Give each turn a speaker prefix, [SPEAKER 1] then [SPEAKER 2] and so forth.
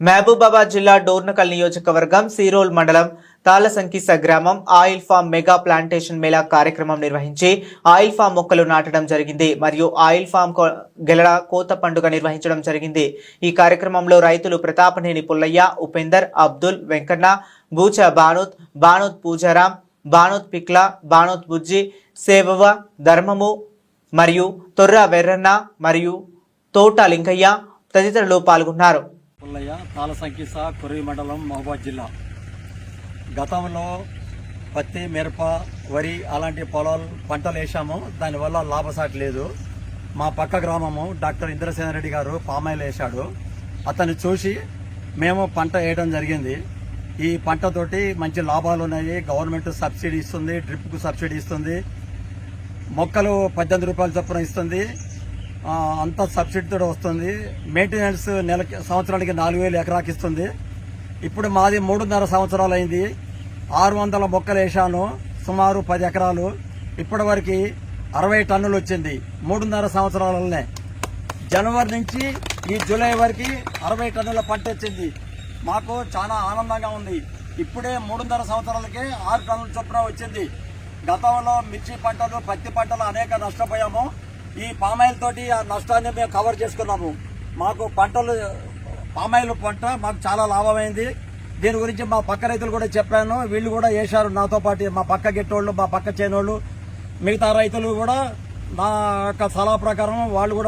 [SPEAKER 1] మహబూబాబాద్ జిల్లా డోర్నకల్ నియోజకవర్గం సీరోల్ మండలం తాళసంకిస గ్రామం ఆయిల్ ఫామ్ మెగా ప్లాంటేషన్ మేళా కార్యక్రమం నిర్వహించి ఆయిల్ ఫామ్ మొక్కలు నాటడం జరిగింది మరియు ఆయిల్ ఫామ్ గెలడ కోత పండుగ నిర్వహించడం జరిగింది. ఈ కార్యక్రమంలో రైతులు ప్రతాపనేని పుల్లయ్య ఉపేందర్ అబ్దుల్ వెంకన్న బూచ బానోత్ బానోత్ పూజారాం బానోత్ పిక్ల బానోత్ బుజ్జి సేవవ ధర్మము మరియు తొర్ర వెర్రన్న మరియు తోట లింకయ్య తదితరులు పాల్గొన్నారు.
[SPEAKER 2] పుల్లయ్య తాళసంకిస సంకీస మండలం మహబాద్ జిల్లా. గతంలో పత్తి మిరప వరి అలాంటి పొలాలు పంటలు వేసాము దానివల్ల లాభసాటి లేదు. మా పక్క గ్రామము డాక్టర్ ఇంద్రసేన రెడ్డి గారు పామాయిల్ వేశాడు. అతన్ని చూసి మేము పంట వేయడం జరిగింది. ఈ పంటతోటి మంచి లాభాలు ఉన్నాయి. గవర్నమెంట్ సబ్సిడీ ఇస్తుంది డ్రిప్కు సబ్సిడీ ఇస్తుంది. మొక్కలు పద్దెనిమిది రూపాయల చొప్పున ఇస్తుంది. అంతా సబ్సిడీతో వస్తుంది. మెయింటెనెన్స్ నెల సంవత్సరానికి నాలుగు వేలు ఎకరాకి ఇస్తుంది. ఇప్పుడు మాది మూడున్నర సంవత్సరాలు అయింది. ఆరు వందల మొక్కలు వేసాను సుమారు పది ఎకరాలు. ఇప్పటి వరకు అరవై టన్నులు వచ్చింది. మూడున్నర సంవత్సరాలనే. జనవరి నుంచి ఈ జూలై వరకు అరవై టన్నుల పంట వచ్చింది. మాకు చాలా ఆనందంగా ఉంది. ఇప్పుడే మూడున్నర సంవత్సరాలకే ఆరు టన్నుల చొప్పున వచ్చింది. గతంలో మిర్చి పంటలు పత్తి పంటలు అనేక నష్టపోయాము. ఈ పామాయిల్ తోటి ఆ నష్టాన్ని మేము కవర్ చేసుకున్నాము. మాకు పంటలు పామాయిల్ పంట మాకు చాలా లాభమైంది. దీని గురించి మా పక్క రైతులు కూడా చెప్పాను. వీళ్ళు కూడా వేశారు నాతో పాటు మా పక్క గిట్టోళ్ళు మా పక్క చేనోళ్ళు మిగతా రైతులు కూడా నా యొక్క సలహా ప్రకారం వాళ్ళు కూడా